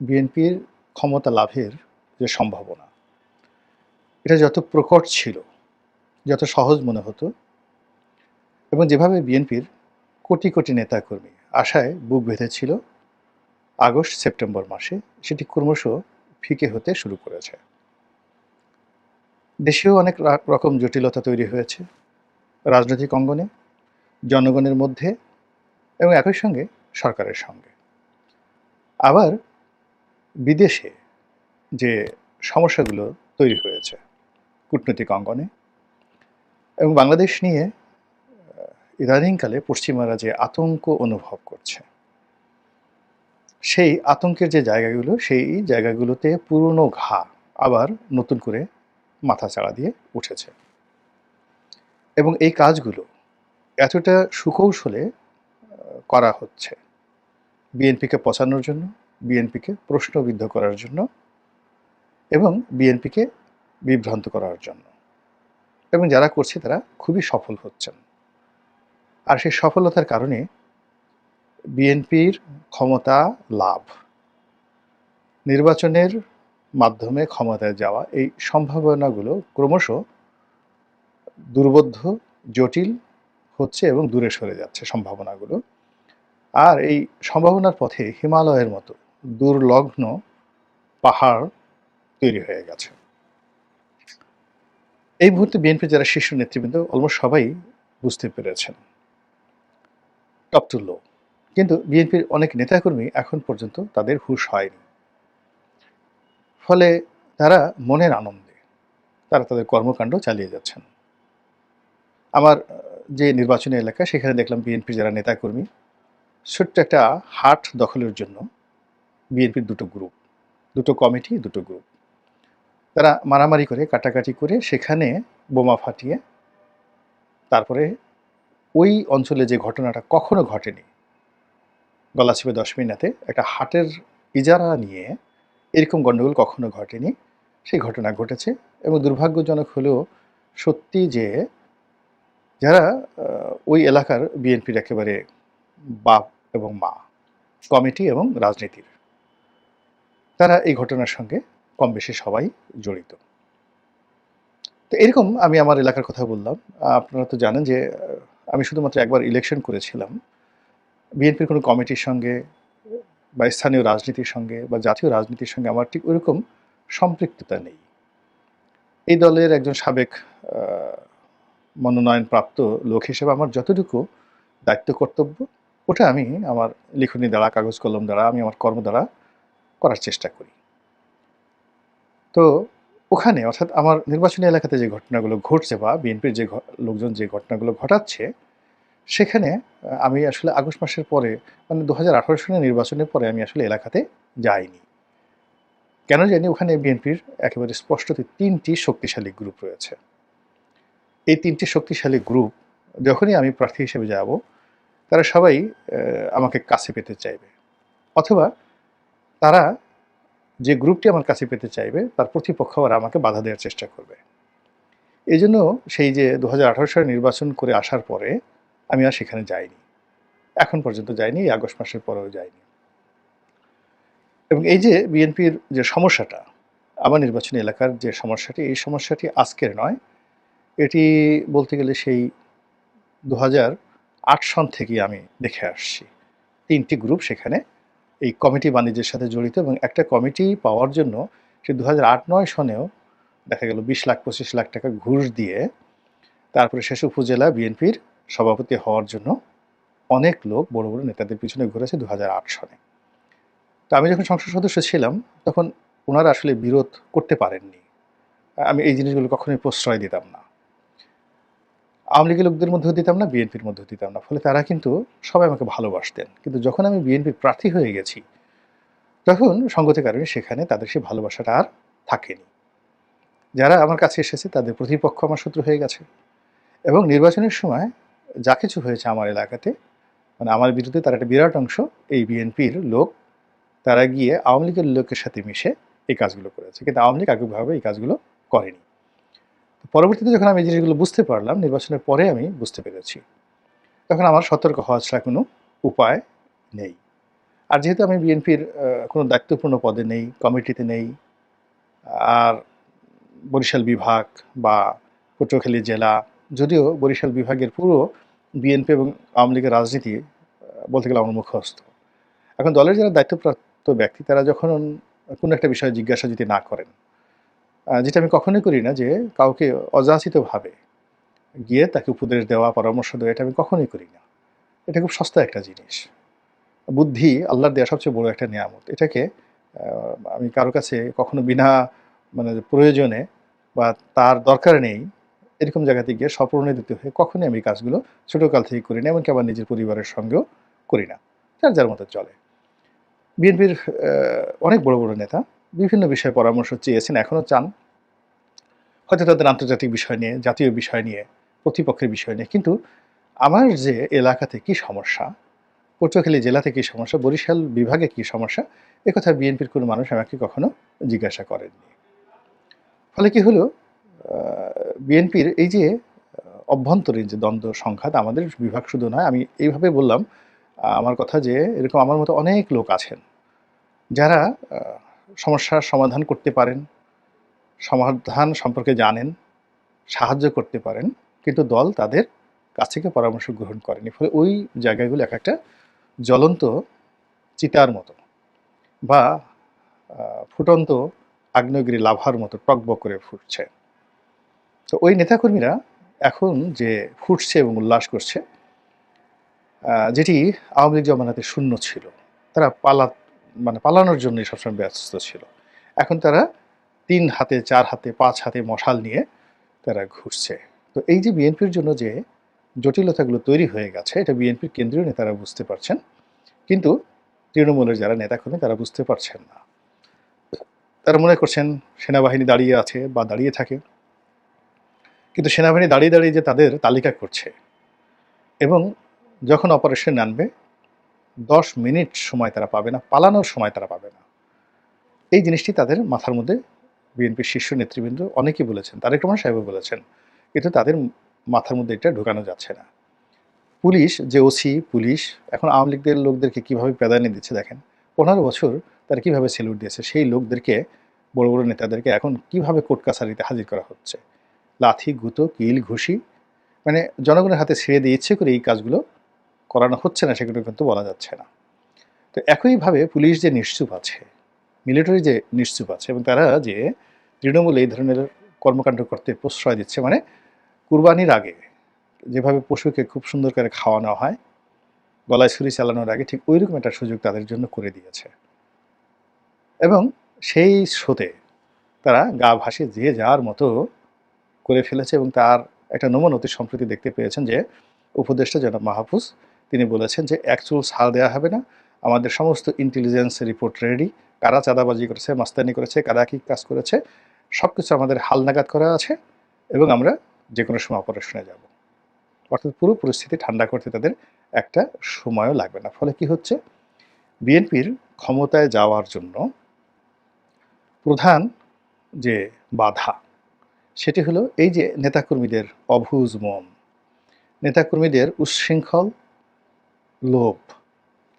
বিএনপির ক্ষমতা লাভের যে সম্ভাবনা, এটা যত প্রকট ছিল, যত সহজ মনে হতো, এবং যেভাবে বিএনপির কোটি কোটি নেতাকর্মী আশায় বুক বেঁধেছিল, আগস্ট, সেপ্টেম্বর মাসে সেটি ক্রমশ ফিকে হতে শুরু করেছে। দেশেও অনেক রকম জটিলতা তৈরি হয়েছে, রাজনৈতিক অঙ্গনে, জনগণের মধ্যে, এবং একই সঙ্গে সরকারের সঙ্গে। আবার বিদেশে যে সমস্যাগুলো তৈরি হয়েছে কূটনৈতিক অঙ্গনে এবং বাংলাদেশ নিয়ে ইদানিংকালে পশ্চিমারা যে আতঙ্ক অনুভব করছে, সেই আতঙ্কের যে জায়গাগুলো, সেই জায়গাগুলোতে পুরনো ঘা আবার নতুন করে মাথা চাড়া দিয়ে উঠেছে। এবং এই কাজগুলো এতটা সুকৌশলে করা হচ্ছে। বিএনপিকে পচানোর জন্য বিএনপিকে প্রশ্নবিদ্ধ করার জন্য এবং বিএনপিকে বিভ্রান্ত করার জন্য। এবং যারা করছে তারা খুবই সফল হচ্ছেন। আর সেই সফলতার কারণে বিএনপির ক্ষমতা লাভ। নির্বাচনের মাধ্যমে ক্ষমতায় যাওয়া এই সম্ভাবনাগুলো ক্রমশ দুর্বোধ্য, জটিল হচ্ছে এবং দূরে সরে যাচ্ছে সম্ভাবনাগুলো। আর এই সম্ভাবনার পথে হিমালয়ের মতো দুর্লগ্ন পাহাড় তৈরি হয়ে গেছে। এই মুহূর্তে বিএনপি যারা শীর্ষ নেতৃবৃন্দ, অলমোস্ট সবাই বুঝতে পেরেছেন। টপ টু লো কিন্তু বিএনপির অনেক নেতাকর্মী এখন পর্যন্ত তাদের হুশ হয়নি। ফলে তারা মনের আনন্দে তারা তাদের কর্মকাণ্ড চালিয়ে যাচ্ছেন। আমার যে নির্বাচনী এলাকা, সেখানে দেখলাম বিএনপির যারা নেতাকর্মী, ছোট্ট একটা হাট দখলের জন্য বিএনপির দুটো গ্রুপ দুটো কমিটি দুটো গ্রুপ তারা মারামারি করে, কাটাকাটি করে সেখানে বোমা ফাটিয়ে তারপরে ওই অঞ্চলে যে ঘটনাটা কখনো ঘটেনি গলাচিপে দশ মিনাতে একটা হাটের ইজারা নিয়ে এরকম গণ্ডগোল কখনো ঘটেনি, সেই ঘটনা ঘটেছে এবং দুর্ভাগ্যজনক হলেও সত্যি যে যারা ওই এলাকার বিএনপির একেবারে বাপ এবং মা কমিটি এবং রাজনীতির। তারা এই ঘটনার সঙ্গে কম বেশি সবাই জড়িত। তো এরকম আমি আমার এলাকার কথা বললাম। আপনারা তো জানেন যে, আমি শুধুমাত্র একবার ইলেকশন করেছিলাম। বিএনপির কোনো কমিটির সঙ্গে বা স্থানীয় রাজনীতির সঙ্গে বা জাতীয় রাজনীতির সঙ্গে আমার ঠিক ওইরকম সম্পৃক্ততা নেই। এই দলের একজন সাবেক মনোনয়নপ্রাপ্ত লোক হিসেবে আমার যতটুকু দায়িত্ব কর্তব্য, ওটা আমি আমার লিখনী দ্বারা, কাগজ কলম দ্বারা, আমি আমার কর্ম দ্বারা করার চেষ্টা করি। তো ওখানে অর্থাৎ আমার নির্বাচনী এলাকাতে যে ঘটনাগুলো ঘটছে বা বিএনপির যে লোকজন যে ঘটনাগুলো ঘটাচ্ছে, সেখানে আমি আসলে আগস্ট মাসের পরে মানে দু হাজার আঠারো সালের নির্বাচনের পরে আমি আসলে এলাকাতে যাইনি। কেন জানি ওখানে বিএনপির একেবারে স্পষ্টত তিনটি শক্তিশালী গ্রুপ রয়েছে। এই তিনটি শক্তিশালী গ্রুপ যখনই আমি প্রার্থী হিসেবে যাব, তারা সবাই আমাকে কাছে পেতে চাইবে। অথবা তারা যে গ্রুপটি আমার কাছে পেতে চাইবে, তার প্রতিপক্ষ আর আমাকে বাধা দেওয়ার চেষ্টা করবে। এই জন্য সেই যে দু হাজার আঠারো সালে নির্বাচন করে আসার পরে আমি আর সেখানে যাইনি। এখন পর্যন্ত যাইনি, এই আগস্ট মাসের পরেও যাইনি। এবং এই যে বিএনপির যে সমস্যাটা, আমার নির্বাচনী এলাকার যে সমস্যাটি, এই সমস্যাটি আজকের নয়, এটি বলতে গেলে সেই দু সন থেকেই আমি দেখে আসছি। তিনটি গ্রুপ সেখানে এই কমিটি বাণিজ্যের সাথে জড়িত এবং একটা কমিটি পাওয়ার জন্য সে দু নয় সনেও দেখা গেল বিশ লাখ, পঁচিশ লাখ টাকা ঘুষ দিয়ে তারপরে শেষ উপজেলা বিএনপির সভাপতি হওয়ার জন্য অনেক লোক, বড় বড় নেতাদের পিছনে ঘুরেছে দু হাজার আট সনে। তো আমি যখন সংসদ সদস্য ছিলাম, তখন ওনারা আসলে বিরোধ করতে পারেননি। আমি এই জিনিসগুলো কখনোই প্রশ্রয় দিতাম না। আওয়ামী লীগের লোকদের মধ্যেও দিতাম না, বিএনপির মধ্যেও দিতাম না। ফলে তারা কিন্তু সবাই আমাকে ভালোবাসতেন। কিন্তু যখন আমি বিএনপির প্রার্থী হয়ে গেছি, তখন সঙ্গতের কারণে সেখানে তাদের সেই ভালোবাসাটা আর থাকেনি। যারা আমার কাছে এসেছে, তাদের প্রতিপক্ষ আমার শত্রু হয়ে গেছে। এবং নির্বাচনের সময় যা কিছু হয়েছে আমার এলাকাতে মানে আমার বিরুদ্ধে তার একটা বিরাট অংশ এই বিএনপির লোক, তারা গিয়ে আওয়ামী লীগের লোকের সাথে মিশে এই কাজগুলো করেছে। কিন্তু আওয়ামী লীগ আগেভাবে এই কাজগুলো করেনি। পরবর্তীতে যখন আমি জিনিসগুলো বুঝতে পারলাম, নির্বাচনের পরে আমি বুঝতে পেরেছি। তখন আমার সতর্ক হওয়া ছাড়া কোনো উপায় নেই। আর যেহেতু আমি বিএনপির কোনো দায়িত্বপূর্ণ পদে নেই, কমিটিতে নেই, আর বরিশাল বিভাগ বা পটুয়াখালী জেলা, যদিও বরিশাল বিভাগের পুরো বিএনপি এবং আওয়ামী লীগের রাজনীতি বলতে গেলে আমার মুখস্থ এখন দলের যারা দায়িত্বপ্রাপ্ত ব্যক্তি, তারা যখন কোনো একটা বিষয়ে জিজ্ঞাসা যদি না করেন যেটা আমি কখনোই করি না যে কাউকে অযাচিতভাবে গিয়ে তাকে উপদেশ দেওয়া, পরামর্শ দেওয়া, এটা আমি কখনোই করি না। এটা খুব সস্তা একটা জিনিস। বুদ্ধি আল্লাহর দেওয়া সবচেয়ে বড় একটা নিয়ামত। এটাকে আমি কারও কাছে কখনো বিনা মানে প্রয়োজনে বা তার দরকার নেই, এরকম জায়গাতে গিয়ে স্বপ্রণোদিত হয়ে কখনই আমি কাজগুলো ছোটোকাল থেকে করি না, এমনকি আমার নিজের পরিবারের সঙ্গেও করি না। যার যার মতো চলে। বিএনপির অনেক বড় বড় নেতা বিভিন্ন বিষয়ে পরামর্শ চেয়েছেন এখনও চান। হয়তো তাদের আন্তর্জাতিক বিষয় নিয়ে, জাতীয় বিষয় নিয়ে, প্রতিপক্ষের বিষয় নিয়ে। কিন্তু আমার যে এলাকাতে কি সমস্যা, পটুয়াখালী জেলাতে কি সমস্যা, বরিশাল বিভাগে কি সমস্যা, এ কথা বিএনপির কোনো মানুষ আমাকে কখনো জিজ্ঞাসা করেননি। ফলে কি হলো বিএনপির এই যে অভ্যন্তরীণ যে দ্বন্দ্ব, সংঘাত আমাদের বিভাগ শুধু নয়, আমি এইভাবে বললাম, আমার কথা যে এরকম আমার মতো অনেক লোক আছেন, যারা সমস্যার সমাধান করতে পারেন, সমাধান সম্পর্কে জানেন, সাহায্য করতে পারেন, কিন্তু দল তাদের কাছ থেকে পরামর্শ গ্রহণ করেনি। ফলে ওই জায়গাগুলো এক একটা জ্বলন্ত চিতার মতো বা ফুটন্ত আগ্নেয়গিরি লাভার মতো টকবক করে ফুটছে। তো ওই নেতাকর্মীরা এখন যে ফুটছে এবং উল্লাস করছে যেটি আওয়ামী লীগ জমানাতে শূন্য ছিল, তারা পালা মানে পালানোর জন্যই সবসময় ব্যস্ত ছিল। এখন তারা তিন হাতে, চার হাতে, পাঁচ হাতে মশাল নিয়ে তারা ঘুরছে। তো এই যে বিএনপির জন্য যে জটিলতাগুলো তৈরি হয়ে গেছে, এটা বিএনপির কেন্দ্রীয় নেতারা বুঝতে পারছেন। কিন্তু তৃণমূলের যারা নেতাকর্মী, তারা বুঝতে পারছেন না। তারা মনে করছেন সেনাবাহিনী দাঁড়িয়ে আছে বা দাঁড়িয়ে থাকে। কিন্তু সেনাবাহিনী দাঁড়িয়ে দাঁড়িয়ে যে তাদের তালিকা করছে এবং যখন অপারেশন আনবে দশ মিনিট সময় তারা পাবে না, পালানোর সময় তারা পাবে না। এই জিনিসটি তাদের মাথার মধ্যে বিএনপির শীর্ষ নেতৃবৃন্দ অনেকেই বলেছেন, তারেক রহমান সাহেবও বলেছেন, কিন্তু তাদের মাথার মধ্যে এটা ঢোকানো যাচ্ছে না। পুলিশ, যে ওসি, পুলিশ, এখন আওয়ামী লীগদের লোকদেরকে কীভাবে প্রাধান্য দিচ্ছে দেখেন, পনেরো বছর তারা কীভাবে সেলুট দিয়েছে, সেই লোকদেরকে, বড় বড় নেতাদেরকে এখন কীভাবে কোর্ট কাছারিতে হাজির করা হচ্ছে? লাথি, গুঁতো, কিল, ঘুষি মানে জনগণের হাতে ছেড়ে দিয়ে ইচ্ছে করে এই কাজগুলো করানো হচ্ছে না, সেগুলো কিন্তু বলা যাচ্ছে না। তো একইভাবে পুলিশ যে নিশ্চুপ আছে মিলিটারি যে নিশ্চুপ আছে, এবং তারা যে তৃণমূল এই ধরনের কর্মকাণ্ড করতে প্রশ্রয় দিচ্ছে মানে কুরবানির আগে যেভাবে পশুকে খুব সুন্দর করে খাওয়ানো হয়, গলায় ছুরি চালানোর আগে ঠিক ওইরকম একটা সুযোগ তাদের জন্য করে দিয়েছে। এবং সেই স্রোতে তারা গা ভাসে যে যার মতো করে ফেলেছে, এবং তার একটা নমন অতি সম্প্রতি দেখতে পেয়েছেন যে উপদেষ্টা জনাব মাহফুজ তিনি বলেছেন যে অ্যাকচুয়াল ছাড় দেওয়া হবে না। আমাদের সমস্ত ইন্টেলিজেন্স রিপোর্ট রেডি কারা চাঁদাবাজি করেছে, মাস্তানি করেছে, কারা কী কাজ করেছে সব কিছু আমাদের হালনাগাদ করা আছে এবং আমরা যে কোনো সময় অপারেশনে যাব। অর্থাৎ পুরো পরিস্থিতি ঠান্ডা করতে তাদের একটা সময়ও লাগবে না। ফলে কি হচ্ছে? বিএনপির ক্ষমতায় যাওয়ার জন্য প্রধান যে বাধা, সেটি হলো এই যে নেতাকর্মীদের অভুজ মন, নেতাকর্মীদের উচ্ছৃঙ্খল লোভ,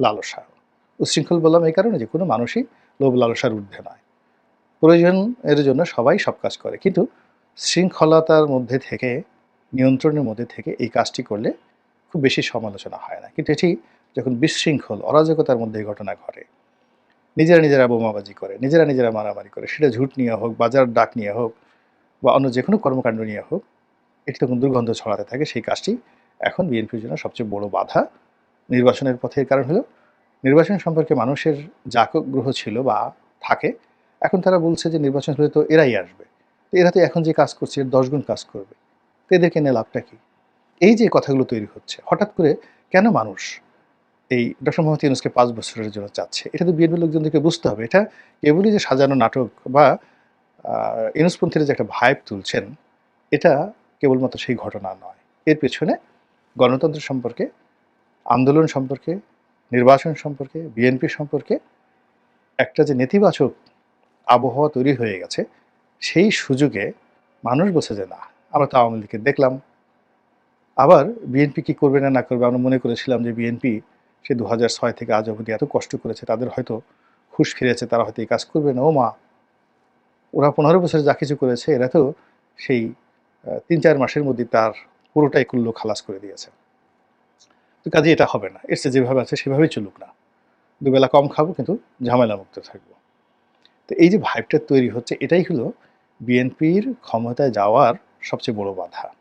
লালসা। উচ্ছৃঙ্খল বললাম এই কারণে যে কোনো মানুষই লোভ, লালসার ঊর্ধ্বে নয়। প্রয়োজন এর জন্য সবাই সব কাজ করে। কিন্তু শৃঙ্খলতার মধ্যে থেকে, নিয়ন্ত্রণের মধ্যে থেকে এই কাজটি করলে খুব বেশি সমালোচনা হয় না। কিন্তু এটি যখন বিশৃঙ্খল, অরাজকতার মধ্যে এই ঘটনা ঘটে, নিজেরা নিজেরা বোমাবাজি করে, নিজেরা নিজেরা মারামারি করে, সেটা ঝুট নিয়ে হোক, বাজার ডাক নিয়ে হোক, বা অন্য যে কোনো কর্মকাণ্ড নিয়ে হোক, এটি তখন দুর্গন্ধ ছড়াতে থাকে। সেই কাজটি এখন বিএনপির জন্য সবচেয়ে বড় বাধা। নির্বাচনের পথের কারণ হলো, নির্বাচন সম্পর্কে মানুষের জাগ্রহ ছিল বা থাকে, এখন তারা বলছে যে নির্বাচন হলে তো এরাই আসবে। তো এরা তো এখন যে কাজ করছে, এর দশগুণ কাজ করবে। তো এদেরকে নিয়ে লাভটা কি? এই যে কথাগুলো তৈরি হচ্ছে, হঠাৎ করে কেন মানুষ এই ডক্টর মোহাম্মদ ইউনুসকে পাঁচ বছরের জন্য চাচ্ছে? এটা তো বিএনপি লোকজনদেরকে বুঝতে হবে। এটা কেবলই যে সাজানো নাটক বা ইউনুসপন্থীরা যে একটা ভাইব তুলছেন, এটা কেবলমাত্র সেই ঘটনা নয়। এর পেছনে গণতন্ত্র সম্পর্কে আন্দোলন সম্পর্কে, নির্বাচন সম্পর্কে, বিএনপি সম্পর্কে একটা যে নেতিবাচক আবহাওয়া তৈরি হয়ে গেছে, সেই সুযোগে মানুষ বলছে যে, না, আমরা তো আওয়ামী লীগকে দেখলাম। আবার বিএনপি কি করবে না না করবে, আমরা মনে করেছিলাম যে বিএনপি সে দু ছয় থেকে আজ অবধি এত কষ্ট করেছে, তাদের হয়তো হুশ ফিরেছে, তারা হয়তো এই কাজ করবে না। ও মা, ওরা পনেরো বছর যা কিছু করেছে, এরা তো সেই তিন চার মাসের মধ্যে তার পুরোটাই কুল্লো খালাস করে দিয়েছে। তো কাজে এটা হবে না। এর যেভাবে আছে সেভাবেই চলুক না। দুবেলা কম খাব কিন্তু ঝামেলা মুক্ত থাকব। তো এই যে ভাইবটা তৈরি হচ্ছে, এটাই হলো বিএনপির ক্ষমতায় যাওয়ার সবচেয়ে বড় বাধা।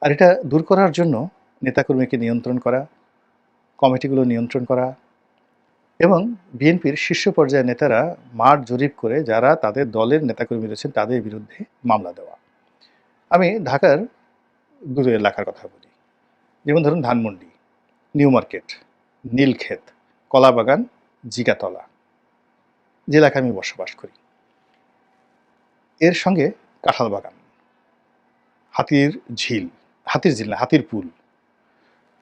আর এটা দূর করার জন্য নেতাকর্মীকে নিয়ন্ত্রণ করা, কমিটিগুলো নিয়ন্ত্রণ করা এবং বিএনপির শীর্ষ পর্যায়ের নেতারা মাঠ জরিপ করে যারা তাদের দলের নেতাকর্মী রয়েছেন তাদের বিরুদ্ধে মামলা দেওয়া। আমি ঢাকার দুটো এলাকার কথা বলি। যেমন ধরুন Dhanmondi. New Market, Nilkhet, Kalabagan, Jigatola. এলাকায় আমি বসবাস করি। এর সঙ্গে কাঁঠাল বাগান। হাতির ঝিল হাতির ঝিল না, হাতির পুল।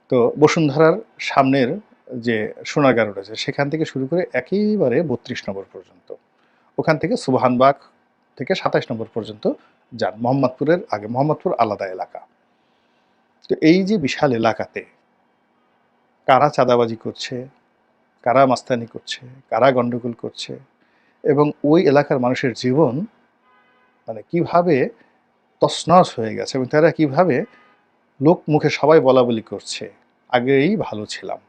তো বসুন্ধরার সামনের যে সোনারগাঁও রয়েছে, সেখান থেকে শুরু করে একেবারে বত্রিশ নম্বর পর্যন্ত। ওখান থেকে সুবহানবাগ থেকে সাতাশ নম্বর পর্যন্ত যান। মোহাম্মদপুরের আগে, মোহাম্মদপুর আলাদা এলাকা। তো এই যে বিশাল এলাকাতে কারা চাঁদাবাজি করছে, কারা মাস্তানি করছে, কারা গণ্ডগোল করছে এবং ওই এলাকার মানুষের জীবন মানে কীভাবে তসনস হয়ে গেছে এবং তারা কীভাবে লোক মুখে সবাই বলা বলি করছে, আগেই ভালো ছিলাম।